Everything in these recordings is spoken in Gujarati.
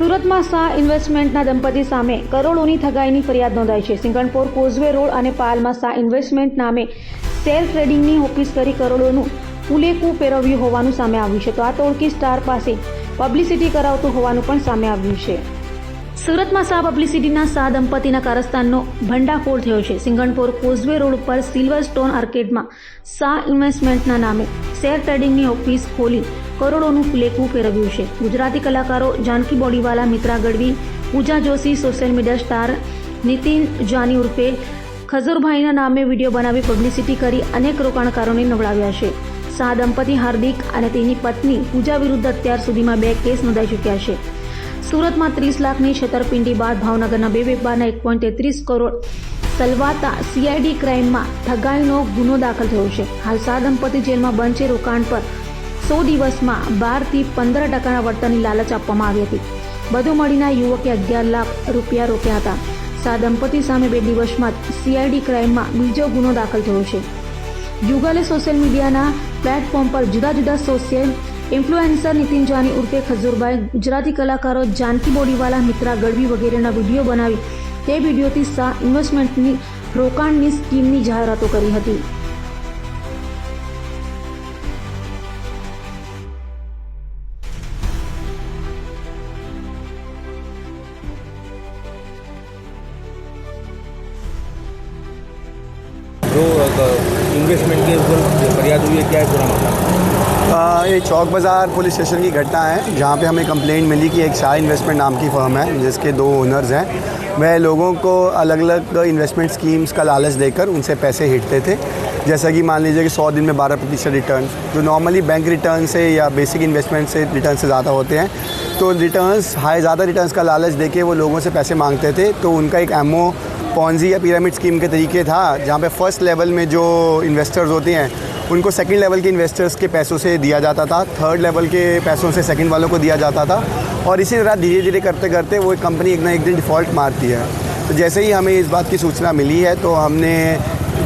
સુરતમાં શાહ ઇન્વેસ્ટમેન્ટના દંપતી સામે કરોડોની ઠગાઈની ફરિયાદ નોંધાઈ છે. સિંગણપોર કોઝવે રોડ અને પાલમાં શાહ ઇન્વેસ્ટમેન્ટ નામે શેર ટ્રેડિંગની ઓફિસ કરી કરોડોનું ઉલેકું પેરવ્યું હોવાનું સામે આવ્યું છે. તો આ ટોળકી સ્ટાર પાસે પબ્લિસિટી કરાવતું હોવાનું પણ સામે આવ્યું છે. સુરતમાં શાહ પબ્લિસિટીના શાહ દંપતીના કારસ્તાનનો ભંડાફોડ થયો છે. સિંગણપોર કોઝવે રોડ ઉપર સિલ્વર સ્ટોન આર્કેડમાં શાહ ઇન્વેસ્ટમેન્ટના નામે શેર ટ્રેડિંગની ઓફિસ ખોલી કરોડોનું ફુલેકું ફેરવ્યું છે. ગુજરાતી કલાકારો Janki Bodiwala, Mitra Gadhvi, Pooja Joshi, social media star Nitin Jani ઉર્ફે ખઝુરભાઈના નામે વીડિયો બનાવી પબ્લિસિટી કરી અનેક રોકાણકારોને નવડાવ્યા છે. શાહ દંપતી હાર્દિક અને તેની પત્ની પૂજા વિરુદ્ધ અત્યાર સુધીમાં બે કેસ નોંધાઈ ચૂક્યા છે. સુરતમાં ત્રીસ લાખની છેતરપિંડી બાદ ભાવનગરના બે વેપારના એક પોઈન્ટ તેત્રીસ કરોડ સલવાતા સીઆઈડી ક્રાઇમમાં ઠગાઈનો ગુનો દાખલ થયો છે. હાલ સા દંપતી જેલમાં બંધ રોકાણ પર સો દિવસમાં બારથી પંદર ટકાના વળતરની લાલચ આપવામાં આવી હતી. બધું મળીને યુવકે અગિયાર લાખ રૂપિયા રોક્યા હતા. સા દંપતી સામે બે દિવસમાં સીઆઈડી ક્રાઇમમાં બીજો ગુનો દાખલ થયો છે. યુગલે સોશિયલ મીડિયાના પ્લેટફોર્મ પર જુદા જુદા સોશિયલ ઇન્ફ્લુએન્સર નીતિન જાની ઉર્ફે ખજૂરભાઈ, ગુજરાતી કલાકારો, જાનકી બોડીવાલા, મિત્રા ગઢવી વગેરેના વીડિયો બનાવી તે વિડીયોથી શાહ ઇન્વેસ્ટમેન્ટની રોકાણની સ્કીમની જાહેરાતો કરી હતી जो इन्वेस्टमेंट के ऊपर जो फरियाद हुई है क्या है पूरा मामला आ, ये चौक बाज़ार पुलिस स्टेशन की घटना है जहाँ पे हमें कंप्लेंट मिली कि एक शाह इन्वेस्टमेंट नाम की फर्म है जिसके दो ओनर्स हैं। वह लोगों को अलग अलग इन्वेस्टमेंट स्कीम्स का लालच देकर उनसे पैसे हिटते थे। जैसा कि मान लीजिए कि 100 दिन में 12 प्रतिशत रिटर्न जो नॉर्मली बैंक रिटर्न से या बेसिक इन्वेस्टमेंट से रिटर्न से ज़्यादा होते हैं। तो रिटर्न्स हाई ज़्यादा रिटर्न्स का लालच देके वो लोगों से पैसे मांगते थे। तो उनका एक एमओ पॉन्जी या पिरामिड स्कीम के तरीके था जहाँ पे फ़र्स्ट लेवल में जो इन्वेस्टर्स होते हैं उनको सेकंड लेवल के इन्वेस्टर्स के पैसों से दिया जाता था थर्ड लेवल के पैसों से सेकंड वालों को दिया जाता था और इसी तरह धीरे धीरे करते करते वो एक कंपनी एक ना एक दिन डिफ़ॉल्ट मारती है। तो जैसे ही हमें इस बात की सूचना मिली है तो हमने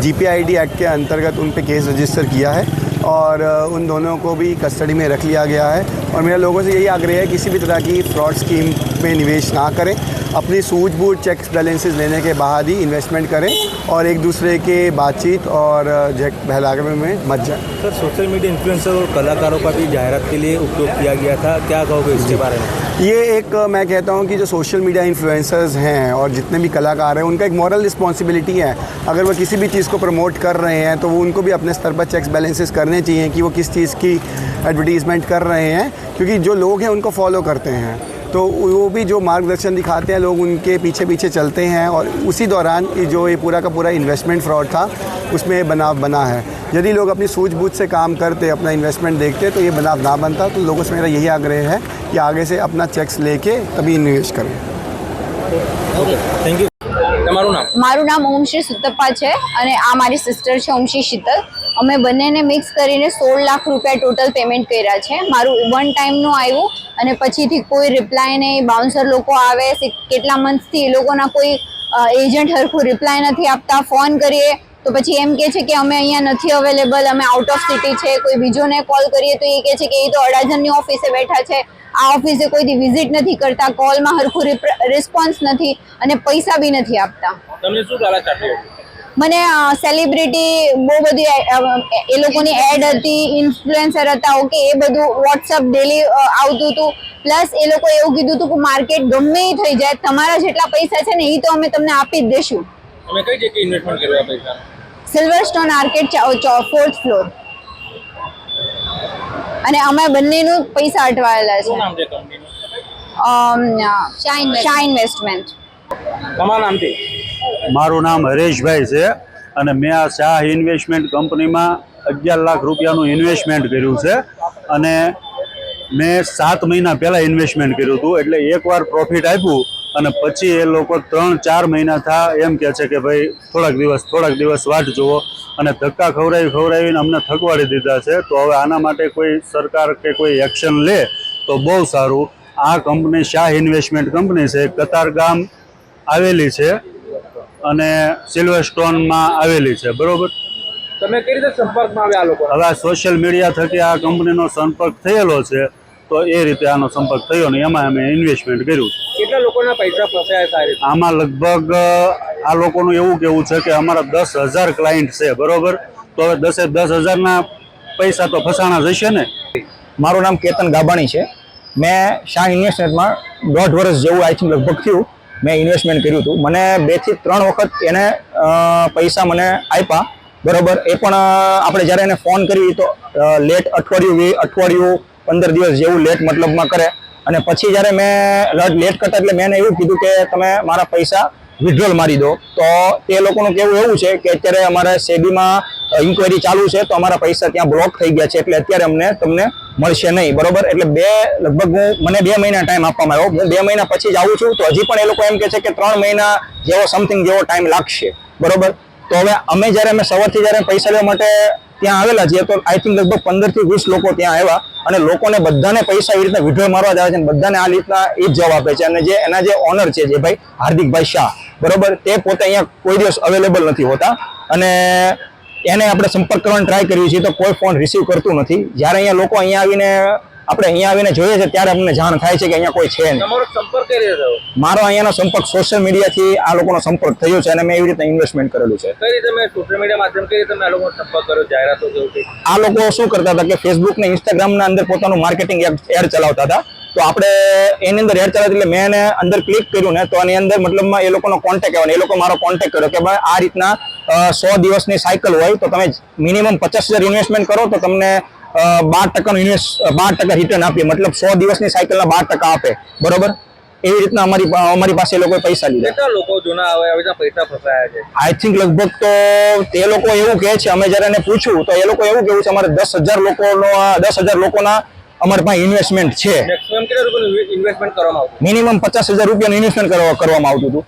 जी पी एक्ट के अंतर्गत उन पर केस रजिस्टर किया है। और उन दोनों को भी कस्टडी में रख लिया गया है। और मेरा लोगों से यही आग्रह है किसी भी तरह की फ्रॉड स्कीम में निवेश ना करें। अपनी सूझबूझ चेक बैलेंसेस लेने के बाद ही इन्वेस्टमेंट करें और एक दूसरे के बातचीत और जैक बहलावे में मत जाएँ। सर सोशल मीडिया इन्फ्लुएंसर और कलाकारों का भी जाहिरात के लिए उपयोग किया गया था। क्या कहोगे इसके बारे में? ये एक मैं कहता हूँ कि जो सोशल मीडिया इन्फ्लुएंसर्स हैं और जितने भी कलाकार हैं उनका एक मॉरल रिस्पॉन्सिबिलिटी है। अगर वो किसी भी चीज़ को प्रमोट कर रहे हैं तो वो उनको भी अपने स्तर पर चेक्स बैलेंसेस करने करने चाहिए कि वो किस चीज़ की एडवर्टीज़मेंट कर रहे हैं, क्योंकि जो लोग हैं उनको फॉलो करते हैं। तो वो भी जो मार्गदर्शन दिखाते हैं, लोग उनके पीछे पीछे चलते हैं और उसी दौरान जो ये पूरा का पूरा इन्वेस्टमेंट फ्रॉड था, उसमें बनाव बना है। यदि लोग अपनी सूझबूझ से काम करते, अपना इन्वेस्टमेंट देखते तो ये बनाव ना बनता। तो लोगों से मेरा यही आग्रह है कि आगे से अपना चेक्स लेके तभी इन्वेस्ट करें। ओके थैंक यू તમારું નામ? મારું નામ ઓમશ્રી સુતપ્પા છે અને આ મારી સિસ્ટર છે ઓમશ્રી શીતલ. અમે બંનેને મિક્સ કરીને સોળ લાખ રૂપિયા ટોટલ પેમેન્ટ કર્યા છે. મારું વન ટાઈમનું આવ્યું અને પછીથી કોઈ રિપ્લાય નહીં. બાઉન્સર લોકો આવે કેટલા મંથથી એ લોકોના કોઈ એજન્ટ હરખું રિપ્લાય નથી આપતા. ફોન કરીએ તો પછી એમ કે છે કે અમે અહીંયા નથી અવેલેબલ અમે આઉટ ઓફ સિટી છે. કોઈ બીજોને કોલ કરીએ તો એ કહે છે કે એ તો અડાજણની ઓફિસે બેઠા છે. આ ઓફિસે કોઈથી વિઝિટ નથી કરતા કોલમાં હરખું રિસ્પોન્સ નથી અને પૈસા બી નથી આપતા. તમને શું લાલચ આપ્યો મને સેલિબ્રિટી બહુ બધી એ લોકોની એડ હતી ઇન્ફ્લુએન્સર હતા ઓકે એ બધું વોટ્સઅપ ડેલી આવતું હતું. પ્લસ એ લોકો એવું કીધું હતું કે માર્કેટ ગમે એ થઈ જાય તમારા જેટલા પૈસા છે ને એ તો અમે તમને આપી જ દેશું. તમે કઈ જગ્યાએ ઇન્વેસ્ટમેન્ટ કર્યું પૈસા? Silver stone arcade fourth floor અને અમે બંનેનું પૈસા અટવાયેલા શું છે નામ છે કંપનીનું શાહ ઇન્વેસ્ટમેન્ટ તમારા નામથી? મારું નામ હરેશભાઈ છે અને મેં આ શાહ ઇન્વેસ્ટમેન્ટ કંપનીમાં અગિયાર લાખ રૂપિયાનું ઇન્વેસ્ટમેન્ટ કર્યું છે અને મેં સાત મહિના પહેલાં ઇન્વેસ્ટમેન્ટ કર્યું હતું એટલે એકવાર પ્રોફિટ આપ્યું અને પછી એ લોકો ત્રણ ચાર મહિના થા એમ કહે છે કે ભાઈ થોડાક દિવસ થોડાક દિવસ વાટ જુઓ. અને ધક્કા ખવડાવી ખવડાવીને અમને થકવાડી દીધા છે. તો હવે આના માટે કોઈ સરકાર કે કોઈ એક્શન લે તો બહુ સારું. આ કંપની શાહ ઇન્વેસ્ટમેન્ટ કંપની છે કતારગામ આવેલી છે અને સિલ્વર સ્ટોનમાં આવેલી છે. બરોબર? તમે કઈ રીતે સંપર્કમાં આવ્યા લોકો હવે સોશિયલ મીડિયા થકી આ કંપનીનો સંપર્ક થયેલો છે તો એ રીતે આનો સંપર્ક થયો ને એમાં અમે ઇન્વેસ્ટમેન્ટ કર્યું કેટલા લોકોના પૈસા ફસાયા છે આમાં લગભગ આ લોકોનું એવું કેવું છે કે અમારા દસ હજાર ક્લાયન્ટ છે બરોબર? તો હવે દસે દસ હજારના પૈસા તો ફસાણા જશે ને? મારું નામ કેતન ગાબાણી છે. મેં શાહ ઇન્વેસ્ટમેન્ટમાં દોઢ વર્ષ જેવું આઈ થિંક લગભગ થયું. મેં ઇન્વેસ્ટમેન્ટ કર્યું હતું. મને બેથી ત્રણ વખત એને પૈસા મને આપ્યા. બરોબર? એ પણ આપણે જ્યારે એને ફોન કરી તો લેટ અઠવાડિયું વી- અઠવાડિયું પંદર દિવસ જેવું લેટ મતલબમાં કરે. અને પછી જ્યારે મેં લેટ કરતા એટલે મેં એવું કીધું કે તમે મારા પૈસા વિડ્રોલ મારી દો. તો તે લોકોનું કેવું એવું છે કે અત્યારે અમારે સેબીમાં ઇન્કવાયરી ચાલુ છે તો અમારા પૈસા ત્યાં બ્લોક થઈ ગયા છે એટલે અત્યારે અમને તમને મળશે નહીં. બરોબર? એટલે બે, લગભગ હું, મને બે મહિના ટાઈમ આપવામાં આવ્યો. હું બે મહિના પછી જ આવું છું. તો હજી પણ એ લોકો એમ કહે છે કે ત્રણ મહિના જેવો સમથિંગ જેવો ટાઈમ લાગશે. બરોબર? તો હવે અમે જ્યારે અમે સવારથી જ્યારે પૈસા લેવા માટે ત્યાં આવેલા છે. તો આઈ થિંક લગભગ પંદરથી વીસ લોકો ત્યાં આવ્યા અને લોકોને બધાને પૈસા એવી રીતના વિડ્રો મારવા જ આવે છે અને બધાને આ રીતના એ જ જવાબ આપે છે. અને જે એના જે ઓનર છે, જે ભાઈ હાર્દિકભાઈ શાહ, બરોબર? તે પોતે અહીંયા કોઈ દિવસ અવેલેબલ નથી હોતા. અને એને આપણે સંપર્ક કરવાનો ટ્રાય કરીએ છીએ તો કોઈ ફોન રિસીવ કરતું નથી. જ્યારે અહીંયા લોકો અહીંયા આવીને આપણે અહીંયા આવીને જોઈએ છે ત્યારે અમને જાણ થાય છે કે અહીંયા કોઈ છે નહીં. મારો અહીંયાનો સંપર્ક સોશિયલ મીડિયાથી આ લોકોનો સંપર્ક થયો છે અને મેં એવી રીતે ઇન્વેસ્ટમેન્ટ કરેલું છે. આ લોકો શું કરતા હતા કે ફેસબુક ને ઇન્સ્ટાગ્રામ ના અંદર પોતાનું માર્કેટિંગ એડ ચલાવતા હતા. તો આપણે એની અંદર એડ ચલાવતી એટલે મેં એને અંદર ક્લિક કર્યું ને તો આની અંદર મતલબમાં એ લોકોનો કોન્ટેક્ટ આવ્યો એ લોકો મારો કોન્ટેક્ટ કર્યો કે ભાઈ આ રીતના સો દિવસની સાયકલ હોય તો તમે મિનિમમ પચાસ હજાર ઇન્વેસ્ટમેન્ટ કરો તો તમને બાર ટકાનું ઇન્વેસ્ટ બાર ટકા રિટર્ન આપીએ. મતલબ સો દિવસની સાયકલના બાર ટકા આપે. બરોબર? એવી રીતના અમારી અમારી પાસે એ લોકોએ પૈસા લીધા. કેટલા લોકો જૂના આવે રીતના પૈસા ફસાયા છે? આઈ થિંક લગભગ તો તે લોકો એવું કહે છે અમે જ્યારે એને પૂછ્યું તો એ લોકો એવું કેવું છે અમારે દસ હજાર લોકોનો દસ હજાર લોકોના અમારી પાસે ઇન્વેસ્ટમેન્ટ છે. મિનિમમ પચાસ હજાર રૂપિયાનું ઇન્વેસ્ટમેન્ટ કરવા કરવામાં આવતું હતું.